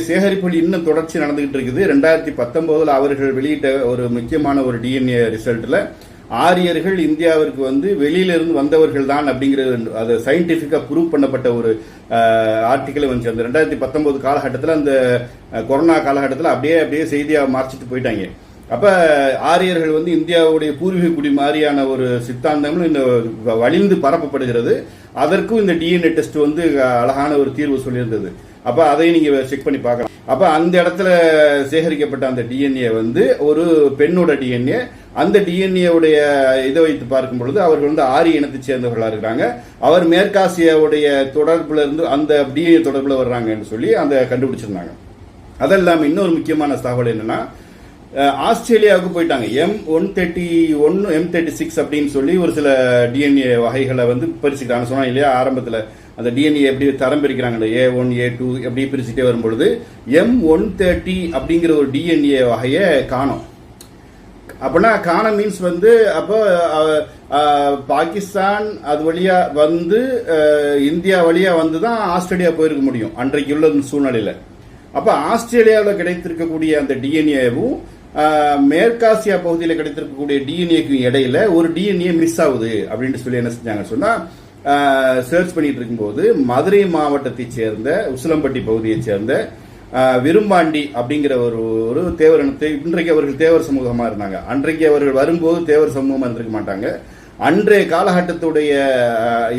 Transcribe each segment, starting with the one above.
சேகரிப்புகள் இன்னும் தொடர்ச்சி நடந்துகிட்டு இருக்குது. ரெண்டாயிரத்தி பத்தொன்பதுல அவர்கள் வெளியிட்ட ஒரு முக்கியமான ஒரு டிஎன்ஏ ரிசல்ட்ல ஆரியர்கள் இந்தியாவிற்கு வந்து வெளியிலிருந்து வந்தவர்கள் தான் அப்படிங்கிறது அது சயின்டிஃபிக்காக ப்ரூவ் பண்ணப்பட்ட ஒரு ஆர்டிக்கல் வந்துச்சு. அந்த ரெண்டாயிரத்தி பத்தொன்பது காலகட்டத்தில் அந்த கொரோனா காலகட்டத்தில் அப்படியே அப்படியே செய்தியாக மாற்றிட்டு போயிட்டாங்க. அப்போ ஆரியர்கள் வந்து இந்தியாவுடைய பூர்வீக குடி மாதிரியான ஒரு சித்தாந்தங்களும் இந்த வழிந்து பரப்பப்படுகிறது. அதற்கும் இந்த டிஎன்ஏ டெஸ்ட் வந்து அழகான ஒரு தீர்வு சொல்லியிருந்தது. அப்ப அதையும் நீங்க செக் பண்ணி பார்க்கலாம். அப்ப அந்த இடத்துல சேகரிக்கப்பட்ட அந்த டிஎன்ஏ வந்து ஒரு பெண்ணோட டிஎன்ஏ அந்த டிஎன்ஏ உடைய இதை வைத்து பார்க்கும் பொழுது அவர்கள் வந்து ஆரிய இனத்தை சேர்ந்தவர்களா இருக்கிறாங்க. அவர் மேற்காசியாவுடைய தொடர்புல இருந்து அந்த டிஎன்ஏ தொடர்புல வர்றாங்கன்னு சொல்லி அந்த கண்டுபிடிச்சிருந்தாங்க. அதெல்லாம் இன்னொரு முக்கியமான தகவல் என்னன்னா ஆஸ்திரேலியாவுக்கு போயிட்டாங்க. M one thirty one M thirty six அப்படின்னு சொல்லி ஒரு சில டிஎன்ஏ வகைகளை வந்து பிரிச்சுக்கிறாங்க. சொன்னா இல்லையா ஆரம்பத்தில் அந்த டிஎன்ஏ எப்படி தரம் பிரிக்கிறாங்க ஏ ஒன் ஏ டூ எப்படி பிரிச்சுட்டே வரும்பொழுது எம் ஒன் தேர்ட்டி அப்படிங்கிற ஒரு டிஎன்ஏ வகையை காணும். அப்படின்னா காண மீன்ஸ் வந்து அப்போ பாகிஸ்தான் அது வழியா வந்து அஹ், இந்தியா வழியா வந்து தான் ஆஸ்திரேலியா போயிருக்க முடியும் அன்றைக்கு உள்ள சூழ்நிலையில. அப்போ ஆஸ்திரேலியாவில் கிடைத்திருக்கக்கூடிய அந்த டிஎன்ஏவும் மேற்காசியா பகுதியில் கிடைத்திருக்கக்கூடிய டிஎன்ஏக்கு இடையில ஒரு டிஎன்ஏ மிஸ் ஆகுது அப்படின்னு சொல்லி என்ன செஞ்சாங்க சொன்னா சர்ச் பண்ணிட்டு இருக்கும்போது மதுரை மாவட்டத்தை சேர்ந்த உசிலம்பட்டி பகுதியை சேர்ந்த விரும்பாண்டி அப்படிங்கிற ஒரு ஒரு தேவர் இனத்தை இன்றைக்கு அவர்கள் தேவர் சமூகமா இருந்தாங்க. அன்றைக்கு அவர்கள் வரும்போது தேவர் சமூகமா இருந்திருக்க மாட்டாங்க. அன்றைய காலகட்டத்துடைய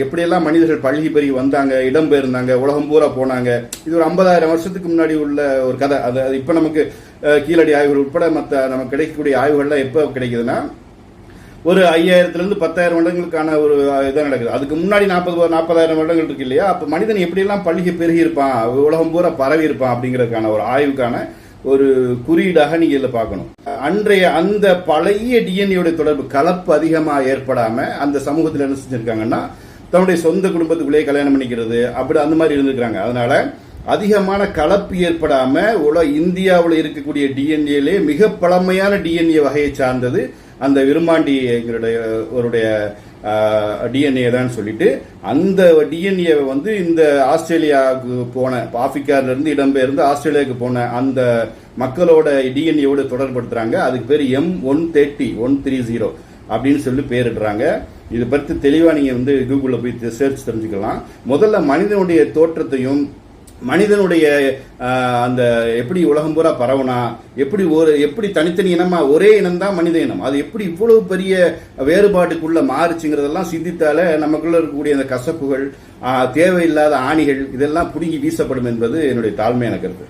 எப்படியெல்லாம் மனிதர்கள் பள்ளி பெருகி வந்தாங்க இடம்பெயர்ந்தாங்க உலகம் பூரா போனாங்க இது ஒரு ஐம்பதாயிரம் வருஷத்துக்கு முன்னாடி உள்ள ஒரு கதை. அது அது இப்ப நமக்கு கீழடி ஆய்வுகள் உட்பட மற்ற நமக்கு கிடைக்கக்கூடிய ஆய்வுகள்லாம் எப்போ கிடைக்குதுன்னா ஒரு ஐயாயிரத்துல இருந்து பத்தாயிரம் வருடங்களுக்கான ஒரு இதாக நடக்குது. அதுக்கு முன்னாடி நாற்பது நாற்பதாயிரம் வருடங்கள் இருக்கு இல்லையா? அப்போ மனிதன் எப்படியெல்லாம் பள்ளிக்கு பெருகி இருப்பான் உலகம் பூரா பரவி இருப்பான் அப்படிங்கிறதுக்கான ஒரு ஆய்வுக்கான ஒரு குறியீடாக நீங்க இதில் பார்க்கணும். அன்றைய அந்த பழைய டிஎன்ஏ தொடர்பு கலப்பு அதிகமாக ஏற்படாம அந்த சமூகத்தில் என்ன செஞ்சிருக்காங்கன்னா தன்னுடைய சொந்த குடும்பத்துக்குள்ளேயே கல்யாணம் பண்ணிக்கிறது அப்படி அந்த மாதிரி இருந்திருக்காங்க அதனால அதிகமான கலப்பு ஏற்படாம உல இந்தியாவில் இருக்கக்கூடிய டிஎன்ஏலே மிக பழமையான டிஎன்ஏ வகையை சார்ந்தது அந்த விரும்பாண்டி எங்களுடைய அவருடைய டிஎன்ஏ தான் சொல்லிட்டு அந்த டிஎன்ஏ வந்து இந்த ஆஸ்திரேலியாவுக்கு போன ஆப்பிரிக்கால இருந்து இடம்பெயர்ந்து ஆஸ்திரேலியாவுக்கு போன அந்த மக்களோட டிஎன்ஏவோட தொடர்படுத்துறாங்க அதுக்கு பேர் M one thirty one three zero அப்படின்னு சொல்லி பேரிடுறாங்க. இது பற்றி தெளிவாக நீங்கள் வந்து கூகுளில் போய் சர்ச் தெரிஞ்சுக்கலாம். முதல்ல மனிதனுடைய தோற்றத்தையும் மனிதனுடைய அந்த எப்படி உலகம் பூரா பரவனா எப்படி ஒரு எப்படி தனித்தனி இனமா ஒரே இனம் தான் மனித இனம். அது எப்படி இவ்வளவு பெரிய வேறுபாட்டுக்குள்ள மாறுச்சுங்கிறதெல்லாம் சிந்தித்தால நமக்குள்ள இருக்கக்கூடிய அந்த கசப்புகள் தேவையில்லாத ஆணிகள் இதெல்லாம் புடுங்கி வீசப்படும் என்பது என்னுடைய தாழ்மையான கருத்து.